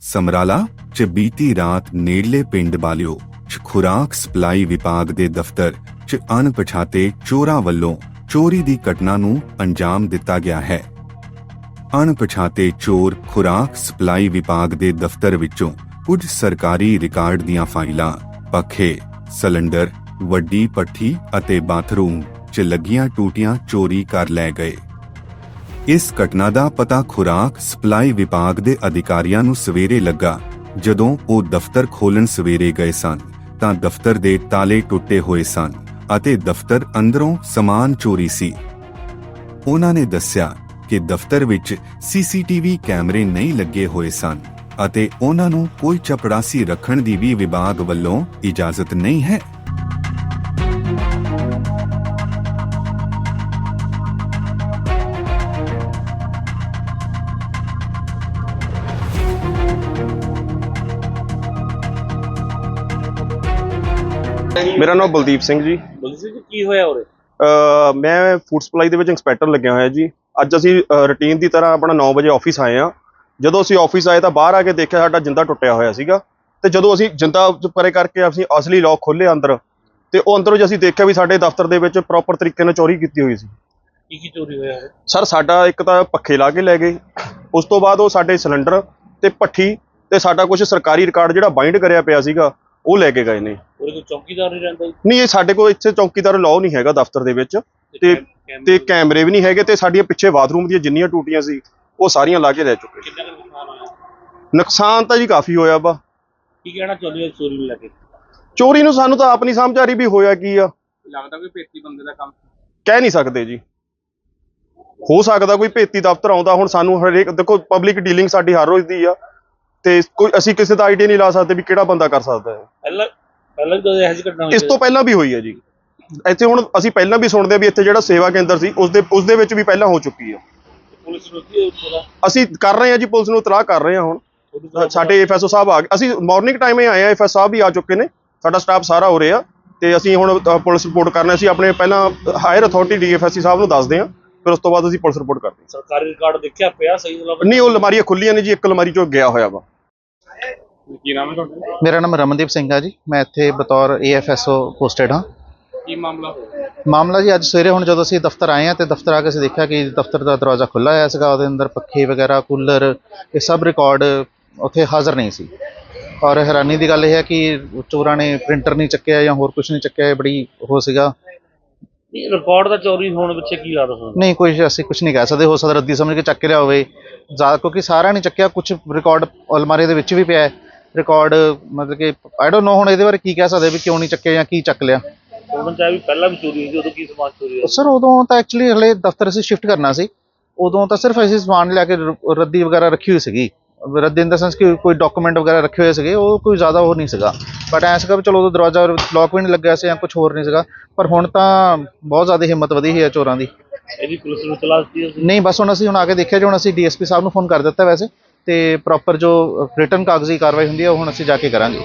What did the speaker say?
ਸਮਰਾਲਾ, ਚ ਬੀਤੀ ਰਾਤ ਨੇੜਲੇ ਪਿੰਡ ਬਾਲਿਓ ਚ ਖੁਰਾਕ ਸਪਲਾਈ ਵਿਭਾਗ ਦੇ ਦਫ਼ਤਰ, ਚ ਅਣਪਛਾਤੇ ਚੋਰਾਂ ਵੱਲੋਂ ਚੋਰੀ ਦੀ ਘਟਨਾ ਨੂੰ ਅੰਜਾਮ ਦਿੱਤਾ ਗਿਆ ਹੈ। ਅਣਪਛਾਤੇ ਚੋਰ ਖੁਰਾਕ ਸਪਲਾਈ ਵਿਭਾਗ ਦੇ ਦਫ਼ਤਰ ਵਿੱਚੋਂ ਕੁਝ ਸਰਕਾਰੀ ਰਿਕਾਰਡ ਦੀਆਂ ਫਾਈਲਾਂ, ਪੱਖੇ, ਸਿਲੰਡਰ, ਵੱਡੀ ਪੱਠੀ ਅਤੇ ਬਾਥਰੂਮ 'ਚ ਲੱਗੀਆਂ ਟੂਟੀਆਂ ਚੋਰੀ ਕਰ ਲੈ ਗਏ। ਇਸ ਘਟਨਾ ਦਾ ਪਤਾ ਖੁਰਾਕ ਸਪਲਾਈ ਵਿਭਾਗ ਦੇ ਅਧਿਕਾਰੀਆਂ ਨੂੰ ਸਵੇਰੇ ਲੱਗਾ। ਜਦੋਂ ਉਹ ਦਫ਼ਤਰ ਖੋਲਣ ਸਵੇਰੇ ਗਏ ਸਨ, ਤਾਂ ਦਫ਼ਤਰ ਦੇ ਤਾਲੇ ਟੁੱਟੇ ਹੋਏ ਸਨ ਅਤੇ ਦਫ਼ਤਰ ਅੰਦਰੋਂ ਸਮਾਨ ਚੋਰੀ ਸੀ। ਉਹਨਾਂ ਨੇ ਦੱਸਿਆ ਕਿ ਦਫ਼ਤਰ ਵਿੱਚ ਸੀਸੀਟੀਵੀ ਕੈਮਰੇ ਨਹੀਂ ਲੱਗੇ ਹੋਏ ਸਨ ਅਤੇ ਉਹਨਾਂ ਨੂੰ ਕੋਈ ਚਪੜਾਸੀ ਰੱਖਣ ਦੀ ਵੀ ਵਿਭਾਗ ਵੱਲੋਂ ਇਜਾਜ਼ਤ ਨਹੀਂ ਹੈ। ਮੇਰਾ ਨਾਮ ਬਲਦੀਪ ਸਿੰਘ ਜੀ। ਬੋਲੀ ਸੀ ਜੀ ਕੀ ਹੋਇਆ ਉਰੇ? ਮੈਂ ਫੂਡ ਸਪਲਾਈ ਦੇ ਵਿੱਚ ਇੰਸਪੈਕਟਰ ਲੱਗਿਆ ਹੋਇਆ ਜੀ। ਅੱਜ ਅਸੀਂ ਰੁਟੀਨ ਦੀ ਤਰ੍ਹਾਂ ਆਪਣਾ 9 ਵਜੇ ਆਫਿਸ ਆਏ ਆ ਜਦੋਂ ਅਸੀਂ ਆਫਿਸ ਆਏ ਤਾਂ ਬਾਹਰ ਆ ਕੇ ਦੇਖਿਆ ਸਾਡਾ ਜਿੰਦਾ ਟੁੱਟਿਆ ਹੋਇਆ ਸੀਗਾ। ਤੇ ਜਦੋਂ ਅਸੀਂ ਜਿੰਦਾ ਪਰੇ ਕਰਕੇ ਅਸੀਂ ਅਸਲੀ ਲੋਕ ਖੋਲੇ ਅੰਦਰ ਤੇ ਉਹ ਅੰਦਰੋਂ ਜੇ ਅਸੀਂ ਦੇਖਿਆ ਵੀ ਸਾਡੇ ਦਫ਼ਤਰ ਦੇ ਵਿੱਚ ਪ੍ਰੋਪਰ ਤਰੀਕੇ ਨਾਲ ਚੋਰੀ ਕੀਤੀ ਹੋਈ ਸੀ। ਕੀ ਕੀ ਚੋਰੀ ਹੋਇਆ ਉਰੇ? ਸਰ ਸਾਡਾ ਇੱਕ ਤਾਂ ਪੱਖੇ ਲਾ ਕੇ ਲੈ ਗਏ। ਉਸ ਤੋਂ ਬਾਅਦ ਉਹ ਸਾਡੇ ਸਿਲੰਡਰ ਤੇ ਭੱਠੀ ਤੇ ਸਾਡਾ ਕੁਝ ਸਰਕਾਰੀ ਰਿਕਾਰਡ ਜਿਹੜਾ ਬਾਈਂਡ ਕਰਿਆ ਪਿਆ ਸੀਗਾ ਉਹ ਲੈ ਕੇ ਗਏ ਨੇ। ਉਰੇ ਕੋਈ ਚੌਕੀਦਾਰ ਨਹੀਂ ਰਹਿੰਦਾ ਜੀ? ਨਹੀਂ ਇਹ ਸਾਡੇ ਕੋਲ ਇੱਥੇ ਚੌਕੀਦਾਰ ਲਾਅ ਨਹੀਂ ਹੈਗਾ ਦਫ਼ਤਰ ਦੇ ਵਿੱਚ। ਤੇ- ਕੈਮ- ਤੇ ਕੈਮਰੇ ਵੀ ਨਹੀਂ ਹੈਗੇ ਤੇ ਸਾਡੀਆਂ ਪਿੱਛੇ ਬਾਥਰੂਮ ਦੀਆਂ ਜਿੰਨੀਆਂ ਟੂਟੀਆਂ ਸੀ ਉਹ ਸਾਰੀਆਂ ਲਾ ਕੇ ਲੈ ਚੁੱਕੇ ਕਿੰਨਾ ਕੁ ਨੁਕਸਾਨ ਹੋਇਆ? ਨੁਕਸਾਨ ਤਾਂ ਜੀ ਕਾਫੀ ਹੋਇਆ ਵਾ। ਕੀ ਕਹਿਣਾ ਚਾਹੁੰਦੇ ਹੋ ਚੋਰੀ ਨੂੰ ਲੈ ਕੇ? ਚੋਰੀ ਨੂੰ ਸਾਨੂੰ ਤਾਂ ਆਪ ਨਹੀਂ ਸਮਝ ਆ ਰਹੀ ਵੀ ਹੋਇਆ ਕੀ ਆ। ਲੱਗਦਾ ਕੋਈ ਭੇਤੀ ਬੰਦੇ ਦਾ ਕੰਮ ਕਹਿ ਨਹੀਂ ਸਕਦੇ ਜੀ। ਹੋ ਸਕਦਾ ਕੋਈ ਭੇਤੀ ਦਫ਼ਤਰ ਆਉਂਦਾ ਹੁਣ ਸਾਨੂੰ ਹਰੇਕ ਦੇਖੋ ਪਬਲਿਕ ਡੀਲਿੰਗ ਸਾਡੀ ਹਰ ਰੋਜ਼ ਦੀ ਆ। ਤੇ ਕੋਈ ਅਸੀਂ ਕਿਸੇ ਦਾ ਆਈਡੀਆ ਨਹੀਂ ਲਾ ਸਕਦੇ ਵੀ ਕਿਹੜਾ ਬੰਦਾ ਕਰ ਸਕਦਾ ਹੈ। ਪਹਿਲਾਂ ਪਹਿਲਾਂ ਜਦੋਂ ਇਹੋ ਜਿਹੀ ਘਟਨਾ ਹੋਈ ਇਸ ਤੋਂ ਪਹਿਲਾਂ ਵੀ ਹੋਈ ਹੈ ਜੀ। ਇੱਥੇ ਹੁਣ ਅਸੀਂ ਪਹਿਲਾਂ ਵੀ ਸੁਣਦੇ ਆ ਵੀ ਇੱਥੇ ਜਿਹੜਾ ਸੇਵਾ ਕੇਂਦਰ ਸੀ ਉਸ ਦੇ ਉਸ ਦੇ ਵਿੱਚ ਵੀ ਪਹਿਲਾਂ ਹੋ ਚੁੱਕੀ ਆ ਪੁਲਿਸ ਨੂੰ ਕੀ ਪਤਾ ਅਸੀਂ ਕਰ ਰਹੇ ਹਾਂ ਜੀ ਪੁਲਿਸ ਨੂੰ ਇਤਲਾਹ ਕਰ ਰਹੇ ਹਾਂ ਹੁਣ। ਸਾਡੇ ਐਫਐਸਓ ਸਾਹਿਬ ਆ ਗਏ। ਅਸੀਂ ਮਾਰਨਿੰਗ ਟਾਈਮ ਹੀ ਆਏ ਆ ਐਫਐਸ ਸਾਹਿਬ ਵੀ ਆ ਚੁੱਕੇ ਨੇ। ਸਾਡਾ ਸਟਾਫ ਸਾਰਾ ਹੋ ਰਿਹਾ ਤੇ ਅਸੀਂ ਹੁਣ ਪੁਲਿਸ ਰਿਪੋਰਟ ਕਰਨਾ ਸੀ ਆਪਣੇ ਪਹਿਲਾਂ ਹਾਇਰ ਅਥਾਰਟੀ ਡੀਐਫਐਸਸੀ ਸਾਹਿਬ ਨੂੰ ਦੱਸਦੇ ਹਾਂ। ਫਿਰ ਉਸ ਤੋਂ ਬਾਅਦ ਅਸੀਂ ਪੁਲਿਸ ਰਿਪੋਰਟ ਕਰਦੇ ਸਰਕਾਰੀ ਰਿਕਾਰਡ ਦੇਖਿਆ ਪਿਆ ਸਹੀ ਹਾਂ ਨਹੀਂ ਉਹ ਅਲਮਾਰੀਆਂ ਖੁੱਲੀਆਂ ਨੇ ਜੀ। ਇੱਕ ਅਲਮਾਰੀ ਚੋਂ ਗਿਆ ਹੋਇਆ ਵਾ। ਕੀ ਨਾਮ ਹੈ ਤੁਹਾਡਾ? ਮੇਰਾ ਨਾਮ ਰਮਨਦੀਪ ਸਿੰਘ ਆ ਜੀ। ਮੈਂ ਇੱਥੇ ਬਤੌਰ ਏਐਫਐਸਓ ਪੋਸਟਡ ਹਾਂ। ਕੀ ਮਾਮਲਾ ਹੋਇਆ? ਮਾਮਲਾ ਜੀ ਅੱਜ ਸਵੇਰੇ ਹੁਣ ਜਦੋਂ ਅਸੀਂ ਦਫ਼ਤਰ ਆਏ ਹਾਂ ਤੇ ਦਫ਼ਤਰ ਆ ਕੇ ਅਸੀਂ ਦੇਖਿਆ ਕਿ ਦਫ਼ਤਰ ਦਾ ਦਰਵਾਜ਼ਾ ਖੁੱਲਾ ਹੋਇਆ ਸੀਗਾ ਉਹਦੇ ਅੰਦਰ ਪੱਖੇ ਵਗੈਰਾ ਕੂਲਰ ਇਹ ਸਭ ਰਿਕਾਰਡ ਉੱਥੇ ਹਾਜ਼ਰ ਨਹੀਂ ਸੀ। ਔਰ ਹੈਰਾਨੀ ਦੀ ਗੱਲ ਇਹ ਹੈ ਕਿ ਚੋਰਾਂ ਨੇ ਪ੍ਰਿੰਟਰ ਨਹੀਂ ਚੱਕਿਆ ਜਾਂ ਹੋਰ ਕੁਝ ਨਹੀਂ ਚੱਕਿਆ ਇਹ ਬੜੀ ਉਹ ਸੀਗਾ। ਨਹੀਂ ਰਿਕਾਰਡ ਦਾ ਚੋਰੀ ਹੋਣ ਪਿੱਛੇ ਕੀ ਲੱਗਦਾ ਤੁਹਾਨੂੰ ਨਹੀਂ ਕੋਈ ਅਸੀਂ ਕੁਝ ਨਹੀਂ ਕਹਿ ਸਕਦੇ ਹੋ ਸਕਦਾ ਰੱਦੀ ਸਮਝ ਕੇ ਚੱਕ ਕੇ ਲਿਆ ਹੋਵੇ। ਜ਼ਿਆਦਾ ਕਿਉਂਕਿ ਸਾਰਾ ਨਹੀਂ ਚੱਕਿਆ ਕੁਝ ਰਿਕਾਰਡ ਅਲਮਾਰੀ ਦੇ ਵਿੱਚ ਵੀ ਪਿਆ ਹੈ। ਰਿਕਾਰਡ ਮਤਲਬ ਕਿ ਆਈ ਡੋਨਟ ਨੋ ਹੁਣ ਇਹਦੇ ਬਾਰੇ ਕੀ ਕਹਿ ਸਕਦੇ ਵੀ ਕਿਉਂ ਨਹੀਂ ਚੱਕਿਆ ਜਾਂ ਕੀ ਚੱਕ ਲਿਆ। ਉਹਨਾਂ ਚਾਹ ਵੀ ਪਹਿਲਾਂ ਵੀ ਚੋਰੀ ਹੋਈ ਸੀ ਉਦੋਂ ਕੀ ਸਮਾਨ ਚੋਰੀ ਹੋਇਆ? ਸਰ ਉਦੋਂ ਤਾਂ ਐਕਚੁਅਲੀ ਹਲੇ ਦਫ਼ਤਰ ਅਸੀਂ ਸ਼ਿਫਟ ਕਰਨਾ ਸੀ। ਉਦੋਂ ਤਾਂ ਸਿਰਫ ਅਸੀਂ ਸਮਾਨ ਲਿਆ ਕੇ ਰ- ਰੱਦੀ ਵਗੈਰਾ ਰੱਖੀ ਹੋਈ ਸੀਗੀ। ਰੱਦੀ ਇਨ ਦਾ ਸੈਂਸ ਕਿ ਕੋਈ ਡਾਕੂਮੈਂਟ ਵਗੈਰਾ ਰੱਖੇ ਹੋਏ ਸੀਗੇ ਉਹ ਕੋਈ ਜ਼ਿਆਦਾ ਉਹ ਨਹੀਂ ਸੀਗਾ। ਬਟ ਐਂ ਸੀਗਾ ਵੀ ਚਲੋ ਉਦੋਂ ਦਰਵਾਜ਼ਾ ਲੌਕ ਵੀ ਨਹੀਂ ਲੱਗਿਆ ਸੀ ਜਾਂ ਕੁਝ ਹੋਰ ਨਹੀਂ ਸੀਗਾ। ਪਰ ਹੁਣ ਤਾਂ ਬਹੁਤ ਜ਼ਿਆਦਾ ਹਿੰਮਤ ਵਧੀ ਹੈ ਚੋਰਾਂ ਦੀ। ਇਹਦੀ ਪੁਲਿਸ ਨੂੰ ਤਲਾਸ਼ ਦੀ ਨਹੀਂ ਬਸ ਹੁਣ ਅਸੀਂ ਹੁਣ ਆ ਕੇ ਦੇਖਿਆ ਜੀ ਹੁਣ ਅਸੀਂ ਡੀਐਸਪੀ ਸਾਹਿਬ ਨੂੰ ਫੋਨ ਕਰ ਦਿੱਤਾ ਵੈਸੇ। ਤੇ ਪ੍ਰੋਪਰ ਜੋ ਰਿਟਰਨ ਕਾਗਜ਼ੀ ਕਾਰਵਾਈ ਹੁੰਦੀ ਹੈ ਉਹ ਹੁਣ ਅਸੀਂ ਜਾ ਕੇ ਕਰਾਂਗੇ।